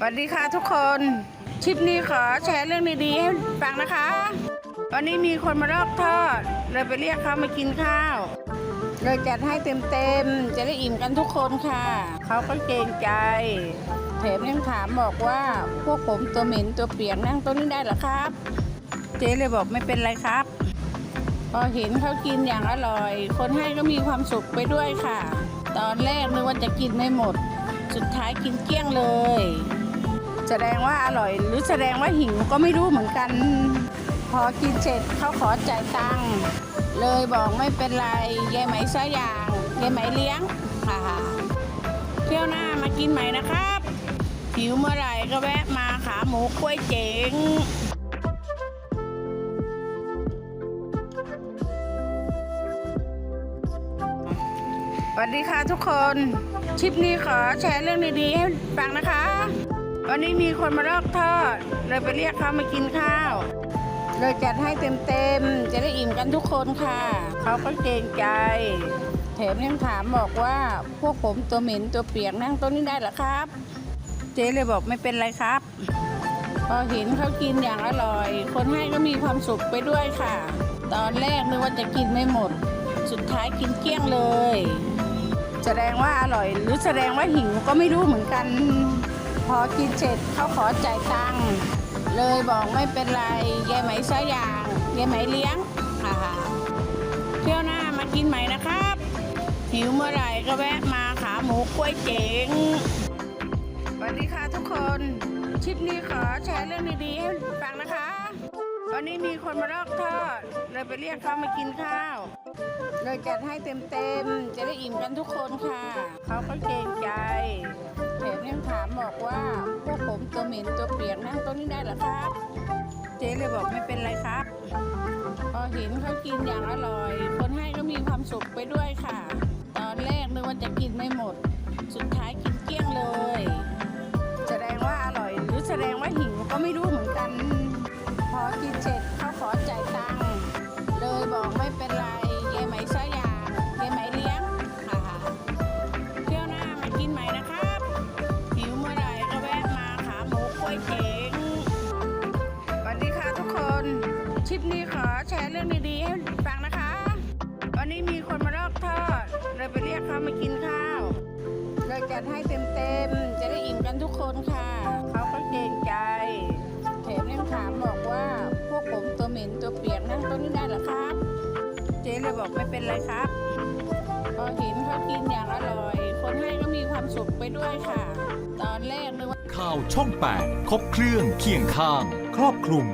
สวัสดีค่ะทุกคนคลิปนี้ขอแชร์เรื่องดีๆให้ฟังนะคะ วันนี้มีคนมาลอกทอดเลยไปเรียกเขามากินข้าวเลยจัดให้เต็มๆจะได้อิ่มกันทุกคนค่ะ เขาก็เกรงใจแถมยังถามบอกว่าพวกผมตัวเหม็นตัวเปียกนั่งโต๊ะนี้ได้หรอครับ เจ๊เลยบอกไม่เป็นไรครับ พอเห็นเขากินอย่างอร่อย คนให้ก็มีความสุขไปด้วยค่ะ ตอนแรกนึกว่าจะกินไม่หมด สุดท้ายกินเกลี้ยงเลย แสดงว่าอร่อย หรือแสดงว่าหิวก็ไม่รู้เหมือนกัน พอกินเสร็จเขาขอจ่ายตังค์เลยบอกไม่เป็นไรยายไหมซะอย่างยายไหมเลี้ยงฮ่าๆเที่ยวหน้ามากินใหม่นะครับหิวเมื่อไหร่ก็แวะมาขาหมูกล้วยเจ๋งสวัสดีค่ะทุกคน คลิปนี้ขอแชร์เรื่องดีๆให้ฟังนะคะ วันนี้มีคนมาลอกทอดเลยไปเรียกเขามากินข้าว เลยจัดให้เต็มๆ จะได้อิ่มกันทุกคนค่ะ เขาก็เกรงใจ แถมยังถามบอกว่าพวกผมตัวเหม็นตัวเปียกนั่งโต๊ะนี้ได้หรอครับ เจ๊เลยบอกไม่เป็นไรครับ พอเห็นเขากินอย่างอร่อย คนให้ก็มีความสุขไปด้วยค่ะ ตอนแรกนึกว่าจะกินไม่หมด สุดท้ายกินเกลี้ยงเลย แสดงว่าอร่อยหรือแสดงว่าหิวก็ไม่รู้เหมือนกัน พอกินเสร็จเขาขอจ่ายตังค์เลยบอกไม่เป็นไรยายไหมซะอย่างยายไหมเลี้ยงฮ่าๆเที่ยวหน้ามากินใหม่นะครับ หิวเมื่อไหร่ก็แวะมาขาหมูกล้วยเจ๋งสวัสดีค่ะทุกคนคลิปนี้ขอแชร์เรื่องดีๆให้ฟังนะคะวันนี้มีคนมาลอกทอดเลยไปเรียกเขามากินข้าวเลยจัดให้เต็มๆจะได้อิ่มกันทุกคนค่ะ เขาก็เกรงใจ บอกว่าพวกผมตัวเหม็นตัวเปียกนั่งโต๊ะนี้ได้เหรอครับ เจ๊เลยบอกไม่เป็นไรครับ พอเห็นเขากินอย่างอร่อย คนให้ก็มีความสุขไปด้วยค่ะ ตอนแรกนึกว่าจะกินไม่หมด สุดท้ายกินเกลี้ยงเลย ร์เรื่องดีๆให้ฟังนะคะ วันนี้มีคนมาลอกทอดเลยไปเรียกเขามากินข้าวเลยจัดให้เต็มๆ จะได้อิ่มกันทุกคนค่ะ เขาก็เกรงใจแถมยังถามบอกว่าพวกผมตัวเหม็นตัวเปียกนั่งต๊ะนี้ได้หรอครับ เจ๊เลยบอกไม่เป็นไรครับพอเห็นเขากินอย่างอร่อย คนให้ก็มีความสุขไปด้วยค่ะ ตอนแรกนึกว่าข่าวช่อง 8 ครบเครื่องเคียงข้าง ครอบคลุม